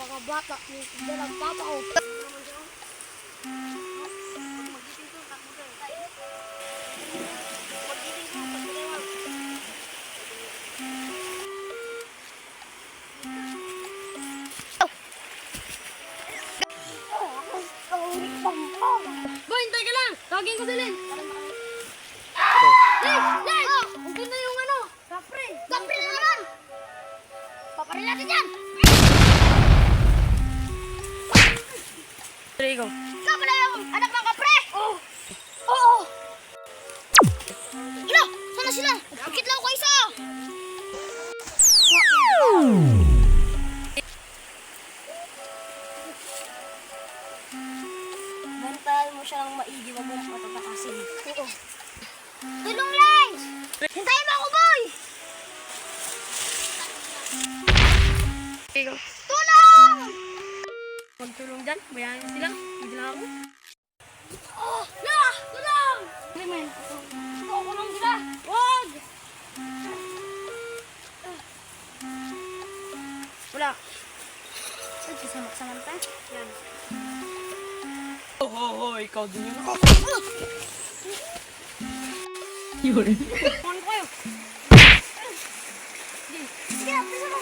Baka bata, may dalang papa ko. Boy, hintay ka lang! Tawagin ko si Len! Len! Len! Ang ganda yung ano! Kapre! Kapre na naman! Paparin natin yan! Rico. Ikaw pala yung anak ng kapre! Oo! Oo! Ila! Sana sila? Bakit lang ko isa? Bantayan mo siya ng maigi, wag mo na patatakasin. Oo. Tulong, Lens! Hintayin mo ako, boy! Rico. Tulong! Magtulong dyan, bayanin sila. Hindi lang ako. Oh! La! Tulong! Hindi man. Ako lang sila! Wag! Wala. Saan si Samak-Samantha? Yan. Ho, ho, ho, ikaw din yun. Yun. Kuhan ko kayo. Sige, pisa mo.